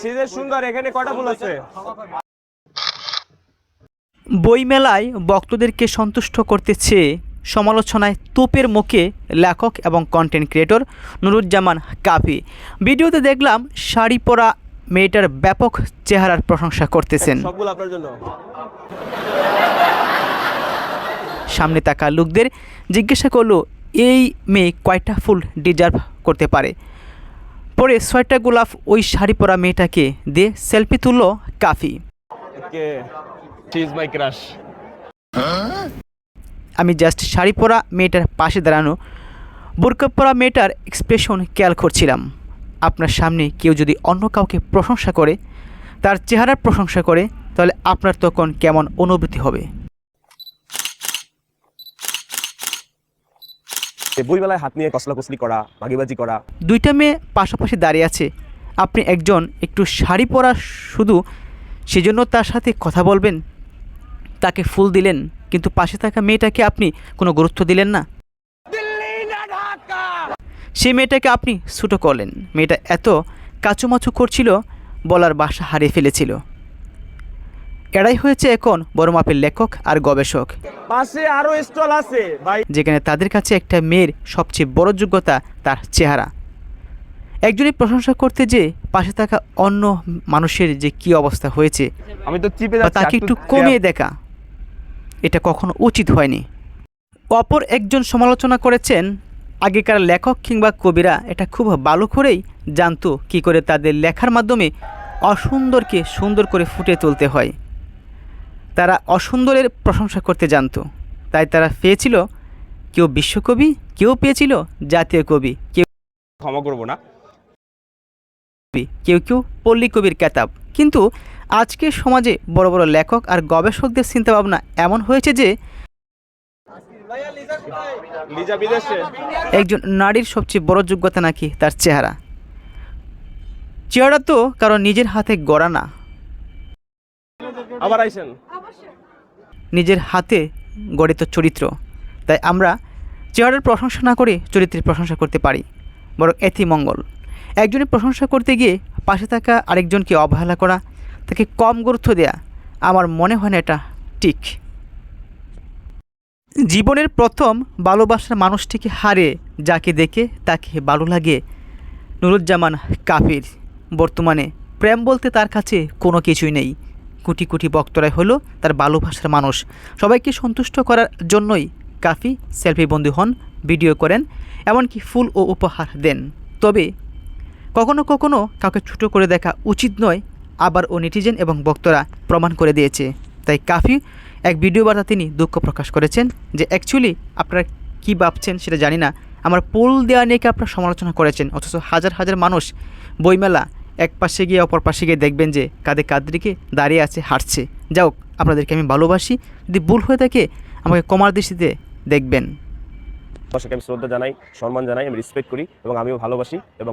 সিজে সুন্দর এখানে কটা ফুল আছে? বইমেলায় বক্তদেরকে সন্তুষ্ট করতে চেয়ে সমালোচনায় তোপের মুখে লেখক এবং কন্টেন্ট ক্রিয়েটর নুরুজ্জামান কাফি। ভিডিওতে দেখলাম শাড়ি পরা মেয়েটার ব্যাপক চেহারার প্রশংসা করতেছেন। সামনে থাকা লোকদের জিজ্ঞাসা করল এই মেয়ে কয়টা ফুল ডিজার্ভ করতে পারে? পরে ছয়টা গোলাপ ওই শাড়ি পরা মেয়েটাকে দিয়ে সেলফি তুললো কাফি। আমি জাস্ট শাড়ি পরা মেয়েটার পাশে দাঁড়ানো বোরকা পরা মেয়েটার এক্সপ্রেশন খেয়াল করছিলাম। আপনার সামনে কেউ যদি অন্য কাউকে প্রশংসা করে তার চেহারার প্রশংসা করে তাহলে আপনার তখন কেমন অনুভূতি হবে? বইবেলায় হাত নিয়ে কসলা কসলি করা মাগিবাজি করা। দুইটা মেয়ে পাশাপাশি দাঁড়িয়ে আছে। আপনি একজন একটু শাড়ি পরা শুধু সেজন্য তার সাথে কথা বলবেন, তাকে ফুল দিলেন, কিন্তু পাশে থাকা মেয়েটাকে আপনি কোনো গুরুত্ব দিলেন না। সে মেয়েটাকে আপনি ছুটো করলেন। মেয়েটা এত কাচুমাচু করছিল, বলার বাসা হারিয়ে ফেলেছিল। এরাই হয়েছে এখন বড় মাপের লেখক আর গবেষক। পাশে আরও স্টল আছে ভাই। যেখানে তাদের কাছে একটা মেয়ের সবচেয়ে বড় যোগ্যতা তার চেহারা। একজনের প্রশংসা করতে যে পাশে থাকা অন্য মানুষের যে কি অবস্থা হয়েছে আমি তো চিপে তাকে একটু কমিয়ে দেখা এটা কখনো উচিত হয়নি। অপর একজন সমালোচনা করেছেন আগেকার লেখক কিংবা কবিরা এটা খুব ভালো করেই জানতো কি করে তাদের লেখার মাধ্যমে অসুন্দরকে সুন্দর করে ফুটিয়ে তুলতে হয়। তারা অসুন্দরের প্রশংসা করতে জানতো। তাই তারা পেয়েছিল কেউ বিশ্বকবি কেউ পেয়েছিল জাতীয় কবি কেউ ক্ষমা করব না। কেউ কেউ পল্লী কবির কেতাব। কিন্তু আজকের সমাজে বড় বড় লেখক আর গবেষকদের চিন্তাভাবনা এমন হয়েছে যে একজন নারীর সবচেয়ে বড় যোগ্যতা নাকি তার চেহারা। চেহারা তো কারণ নিজের হাতে গড়া না। আবার আইসেন। নিজের হাতে গড়িত চরিত্র। তাই আমরা চেহারার প্রশংসা না করে চরিত্রের প্রশংসা করতে পারি, বরং এথি মঙ্গল। একজনের প্রশংসা করতে গিয়ে পাশে থাকা আরেকজনকে অবহেলা করা, তাকে কম গুরুত্ব দেয়া আমার মনে হয় না এটা ঠিক। জীবনের প্রথম ভালোবাসার মানুষটিকে হারে যাকে দেখে তাকে ভালো লাগে নুরুজ্জামান কাফির। বর্তমানে প্রেম বলতে তার কাছে কোনো কিছুই নেই। কোটি কোটি বক্তরাই হলো তার ভালোবাসার মানুষ। সবাইকে সন্তুষ্ট করার জন্যই কাফি সেলফি বন্ধু হন, ভিডিও করেন, এমনকি ফুল ও উপহার দেন। তবে কখনো কখনো কাউকে ছোটো করে দেখা উচিত নয়, আবার ও নেটিজেন এবং বক্তরা প্রমাণ করে দিয়েছে। তাই কাফি এক ভিডিও বার্তা তিনি দুঃখ প্রকাশ করেছেন যে, অ্যাকচুয়ালি আপনারা কী ভাবছেন সেটা জানি না। আমার পোল দেওয়া নিয়ে কি আপনারা সমালোচনা করেছেন? অথচ হাজার হাজার মানুষ বইমেলা এক পাশে গিয়ে অপর পাশে গিয়ে দেখবেন যে কাঁধে কাঁধ রেখে দাঁড়িয়ে আছে, হাঁটছে। যাও আপনাদেরকে আমি ভালোবাসি। যদি ভুল হয়ে থাকে, আমাকে কমার দৃষ্টিতে দেখবেন। আমি শ্রদ্ধা জানাই, সম্মান জানাই, আমি রেসপেক্ট করি এবং আমিও ভালোবাসি এবং